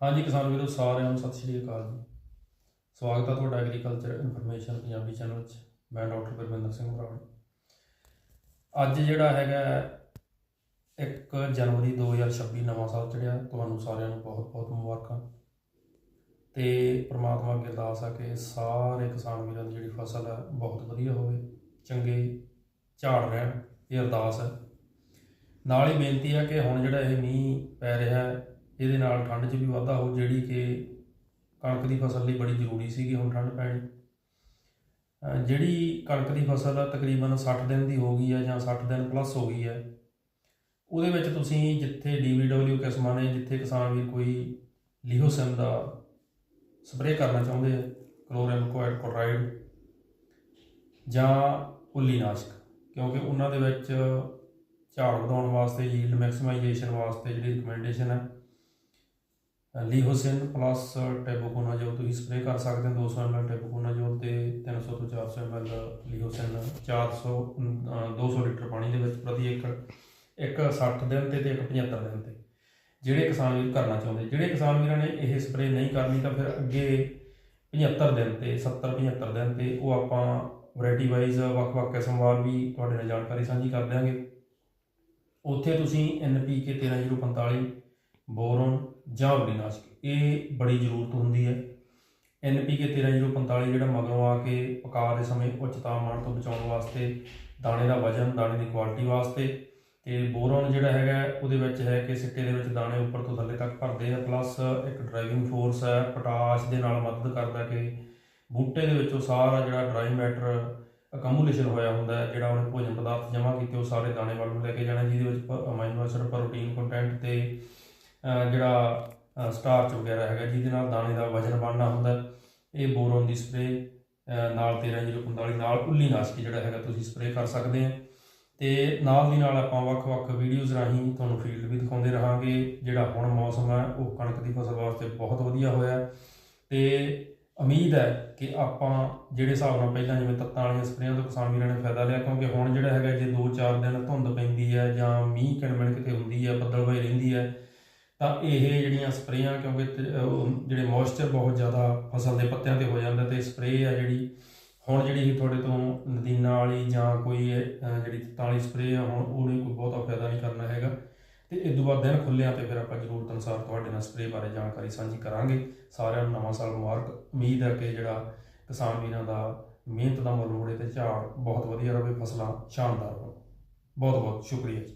ਹਾਂਜੀ ਕਿਸਾਨ ਵੀਰੋ, ਸਾਰਿਆਂ ਨੂੰ ਸਤਿ ਸ਼੍ਰੀ ਅਕਾਲ ਜੀ। ਸਵਾਗਤ ਹੈ ਤੁਹਾਡਾ ਐਗਰੀਕਲਚਰ ਇਨਫੋਰਮੇਸ਼ਨ ਪੰਜਾਬੀ ਚੈਨਲ 'ਚ। ਮੈਂ ਡਾਕਟਰ ਗੁਰਵਿੰਦਰ ਸਿੰਘ ਬਰਾੜ ਅੱਜ ਜਿਹੜਾ ਹੈਗਾ 1 ਜਨਵਰੀ 2026 ਨਵਾਂ ਸਾਲ ਚੜਿਆ ਤੁਹਾਨੂੰ ਸਾਰਿਆਂ ਨੂੰ ਬਹੁਤ ਬਹੁਤ ਮੁਬਾਰਕਾਂ। ਤੇ ਪ੍ਰਮਾਤਮਾ ਅੱਗੇ ਅਰਦਾਸ ਆ ਕਿ ਸਾਰੇ ਕਿਸਾਨ ਵੀਰਾਂ ਦੀ ਜਿਹੜੀ ਫਸਲ ਹੈ ਬਹੁਤ ਵਧੀਆ ਹੋਵੇ। ਚੰਗੇ ਝਾੜ ਰਹਿਣ, ਇਹ ਅਰਦਾਸ ਹੈ ਨਾਲ ਹੀ ਬੇਨਤੀ ਹੈ ਕਿ ਹੁਣ ਜਿਹੜਾ ਇਹ ਮੀਂਹ ਪੈ ਰਿਹਾ ਹੈ ਇਹਦੇ ਨਾਲ ਠੰਡ 'ਚ ਵੀ ਵਾਧਾ ਹੋ, ਜਿਹੜੀ ਕਿ ਕਣਕ ਦੀ ਫਸਲ ਲਈ ਬੜੀ ਜ਼ਰੂਰੀ ਸੀਗੀ ਹੁਣ ਠੰਡ ਪੈਣੀ। ਜਿਹੜੀ ਕਣਕ ਦੀ ਫਸਲ ਆ, ਤਕਰੀਬਨ 60 ਦਿਨ ਦੀ ਹੋ ਗਈ ਹੈ ਜਾਂ 60 ਦਿਨ ਪਲੱਸ ਹੋ ਗਈ ਹੈ ਉਹਦੇ ਵਿੱਚ ਤੁਸੀਂ ਜਿੱਥੇ DVW ਕਿਸਮਾਂ ਨੇ, ਜਿੱਥੇ ਕਿਸਾਨ ਵੀ ਕੋਈ ਲੀਹੋਸਿਨ ਦਾ ਸਪਰੇਅ ਕਰਨਾ ਚਾਹੁੰਦੇ ਆ, ਕਲੋਰਿਨ ਕੋਇਡ ਕੋਰਾਈਡ ਜਾਂ ਉੱਲੀਨਾਸ਼ਕ ਕਿਉਂਕਿ ਉਹਨਾਂ ਦੇ ਵਿੱਚ ਝਾੜ ਵਧਾਉਣ ਵਾਸਤੇ ਯੀਲਡ ਮੈਕਸਿਮਾਈਜੇਸ਼ਨ ਵਾਸਤੇ ਜਿਹੜੀ ਰਿਕਮੈਂਡੇਸ਼ਨ ਹੈ ਲੀਹੋਸਿਨ ਪਲੱਸ ਟੈਬੂਕੋਨਾਜ਼ੋਲ ਤੁਸੀਂ ਸਪਰੇਅ ਕਰ ਸਕਦੇ ਹੋ 200 ml ਟੈਬੂਕੋਨਾਜ਼ੋਲ ਤੇ 300 ਤੋਂ 400 ml ਲੀਹੋਸਿਨ 400 ਅਮ, 200 ਲੀਟਰ ਪਾਣੀ ਦੇ ਵਿੱਚ ਪ੍ਰਤੀ ਏਕੜ ਇੱਕ 60 ਦਿਨ ਤੇ ਤੇ ਇੱਕ 75 ਦਿਨ ਤੇ। ਜਿਹੜੇ ਕਿਸਾਨ ਵੀਰ ਕਰਨਾ ਚਾਹੁੰਦੇ ਜਿਹੜੇ ਕਿਸਾਨ ਵੀਰਾਂ ਨੇ ਇਹ ਸਪਰੇਅ ਨਹੀਂ ਕਰਨੀ ਤਾਂ ਫਿਰ ਅੱਗੇ 75 ਦਿਨ ਤੇ 70 75 ਦਿਨ ਤੇ ਉਹ ਆਪਾਂ ਵੈਰਾਈਟੀ ਵਾਈਜ਼ ਵੱਖ-ਵੱਖ ਕਿਸਮਵਾਰ ਵੀ ਤੁਹਾਡੇ ਨਾਲ ਜਾਣਕਾਰੀ ਸਾਂਝੀ ਕਰ ਦਿਆਂਗੇ। ਉੱਥੇ ਤੁਸੀਂ NPK 13045 ਬੋਰੋਨ ਜਾਂ ਉਲੀਨਾਸ਼ਕ ਇਹ ਬੜੀ ਜ਼ਰੂਰਤ ਹੁੰਦੀ ਹੈ। NPK 13045 ਜਿਹੜਾ ਮਗਰੋਂ ਆ ਕੇ ਪਕਾ ਦੇ ਸਮੇਂ ਉੱਚ ਤਾਪਮਾਨ ਤੋਂ ਬਚਾਉਣ ਵਾਸਤੇ, ਦਾਣੇ ਦਾ ਵਜਨ, ਦਾਣੇ ਦੀ ਕੁਆਲਿਟੀ ਵਾਸਤੇ, ਤੇ ਬੋਰੋਨ ਜਿਹੜਾ ਹੈਗਾ, ਉਹਦੇ ਵਿੱਚ ਹੈ ਕਿ ਸਿੱਟੇ ਦੇ ਵਿੱਚ ਦਾਣੇ ਉੱਪਰ ਤੋਂ ਥੱਲੇ ਤੱਕ ਭਰਦੇ ਆ ਪਲੱਸ ਇੱਕ ਡਰਾਈਵਿੰਗ ਫੋਰਸ ਹੈ ਪੋਟਾਸ਼ ਦੇ ਨਾਲ ਮਦਦ ਕਰਦਾ ਕਿ ਬੂਟੇ ਦੇ ਵਿੱਚੋਂ ਸਾਰਾ ਜਿਹੜਾ ਡਰਾਈ ਮੈਟਰ ਅਕਮੂਲੇਸ਼ਨ ਹੋਇਆ ਹੁੰਦਾ ਹੈ, ਜਿਹੜਾ ਉਹਨੇ ਭੋਜਨ ਪਦਾਰਥ ਜਮ੍ਹਾਂ ਕੀਤੇ, ਉਹ ਸਾਰੇ ਦਾਣੇ ਵੱਲ ਨੂੰ ਲੈ ਕੇ ਜਾਣਾ, ਜਿਹਦੇ ਵਿੱਚ ਅਮਾਈਨੋ ਐਸਿਡ ਪ੍ਰੋਟੀਨ ਕੰਟੈਂਟ ਤੇ ਜਿਹੜਾ ਸਟਾਰਚ ਵਗੈਰਾ ਹੈਗਾ, ਜਿਹਦੇ ਨਾਲ ਦਾਣੇ ਦਾ ਵਜਨ ਬਣਨਾ ਹੁੰਦਾ ਇਹ ਬੋਰੋਨ ਦੀ ਸਪਰੇ ਨਾਲ 13045 ਨਾਲ ਉੱਲੀ ਨਾਸ਼ਕੀ ਜਿਹੜਾ ਹੈਗਾ, ਤੁਸੀਂ ਸਪਰੇ ਕਰ ਸਕਦੇ ਆ ਤੇ ਨਾਲ ਦੀ ਨਾਲ ਆਪਾਂ ਵੱਖ-ਵੱਖ ਵੀਡੀਓਜ਼ ਰਾਹੀਂ ਤੁਹਾਨੂੰ ਫੀਲਡ ਵੀ ਦਿਖਾਉਂਦੇ ਰਹਾਂਗੇ। ਜਿਹੜਾ ਹੁਣ ਮੌਸਮ ਹੈ, ਉਹ ਕਣਕ ਦੀ ਫਸਲ ਵਾਸਤੇ ਬਹੁਤ ਵਧੀਆ ਹੋਇਆ ਹੈ। ਤੇ ਉਮੀਦ ਹੈ ਕਿ ਆਪਾਂ ਜਿਹੜੇ ਹਿਸਾਬ ਨਾਲ ਪਹਿਲਾਂ ਜਿਵੇਂ ਤੱਤਾਂ ਵਾਲੀਆਂ ਸਪਰੇਆਂ ਤੋਂ ਕਿਸਾਨ ਵੀਰਾਂ ਨੇ ਫਾਇਦਾ ਲਿਆ, ਕਿਉਂਕਿ ਹੁਣ ਜਿਹੜਾ ਹੈਗਾ, ਜੇ 2-4 ਦਿਨ ਧੁੰਦ ਪੈਂਦੀ ਹੈ ਜਾਂ ਮੀਂਹ ਕਿਣਮਿਣ ਕਿਤੇ ਹੁੰਦੀ ਹੈ, ਬੱਦਲਵਾਈ ਰਹਿੰਦੀ ਹੈ ਤਾਂ ਇਹ ਜਿਹੜੀਆਂ ਸਪਰੇਆਂ, ਕਿਉਂਕਿ ਜਿਹੜੇ ਮੋਇਸਚਰ ਬਹੁਤ ਜ਼ਿਆਦਾ ਫਸਲ ਦੇ ਪੱਤਿਆਂ ਤੇ ਹੋ ਜਾਂਦਾ ਤੇ ਸਪਰੇਅ ਆ ਜਿਹੜੀ, ਹੁਣ ਜਿਹੜੀ ਤੁਹਾਡੇ ਤੋਂ ਨਦੀਨਾ ਵਾਲੀ ਜਾਂ ਕੋਈ ਜਿਹੜੀ ਤੱਤਾਂ ਵਾਲੀ ਸਪਰੇਅ ਆ, ਹੁਣ ਉਹਨੇ ਕੋਈ ਬਹੁਤਾ ਫਾਇਦਾ ਨਹੀਂ ਕਰਨਾ ਹੈਗਾ। ਤੇ ਇਸ ਤੋਂ ਬਾਅਦ ਦਿਨ ਖੁੱਲਿਆ ਤੇ ਫਿਰ ਆਪਾਂ ਜ਼ਰੂਰਤ ਅਨੁਸਾਰ ਤੁਹਾਡੇ ਨਾਲ ਸਪਰੇਅ ਬਾਰੇ ਜਾਣਕਾਰੀ ਸਾਂਝੀ ਕਰਾਂਗੇ। ਸਾਰਿਆਂ ਨੂੰ ਨਵਾਂ ਸਾਲ ਮੁਬਾਰਕ। ਉਮੀਦ ਹੈ ਕਿ ਜਿਹੜਾ ਕਿਸਾਨ ਵੀਰਾਂ ਦਾ ਮਿਹਨਤ ਦਾ ਮੁੱਲ ਮੁੜੇ ਤੇ ਝਾੜ ਬਹੁਤ ਵਧੀਆ ਰਹੇ ਫਸਲਾਂ ਸ਼ਾਨਦਾਰ ਹੋਣ। ਬਹੁਤ ਬਹੁਤ ਸ਼ੁਕਰੀਆ ਜੀ।